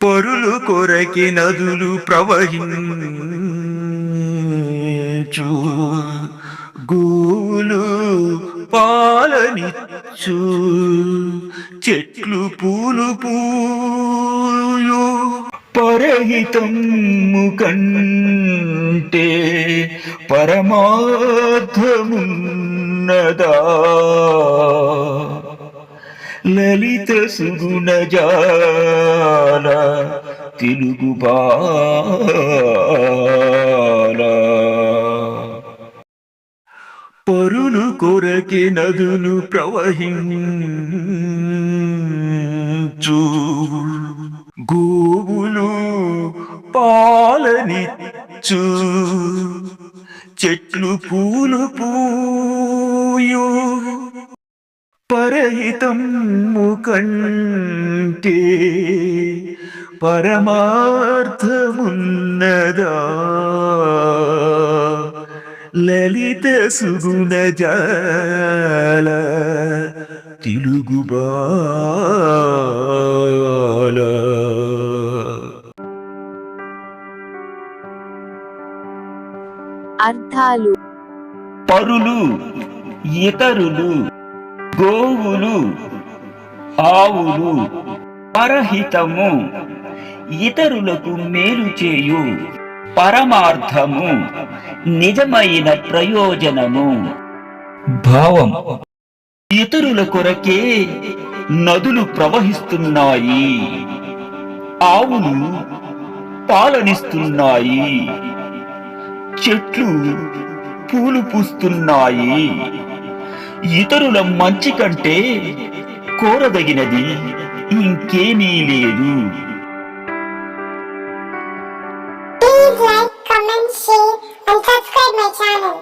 పరులు కొరకి నదులు ప్రవహించు గూలు పాలనిచ్చు చెట్లు పూలు పూలు పరహితము కంటే పరమార్థమున్నదా? లలిత సుగుణ జాల తెలుగు బాల. పరులు కొరకి నదులు ప్రవహించు. గోవులు పాలనిచ్చు. చెట్లు పూలు పూయూ. పరహితము కంటే పరమార్థమున్నదా. లలిత సుగుణ జాల తెలుగు బాల. అర్థాలు పరులు ఇతరులు గోవులు ఆవులు పరహితము ఇతరులకు మేలు చేయు పరమార్థము నిజమైన ప్రయోజనము. భావం. ఇతరుల కొరకే నదులు ప్రవహిస్తున్నాయి ఆవులు పాలనిస్తున్నాయి చెట్లు పూలు పూస్తున్నాయి. ఇతరుల మంచి కంటే కోరదగినది ఇంకేమీ లేదు Please like, comment, share and subscribe my channel.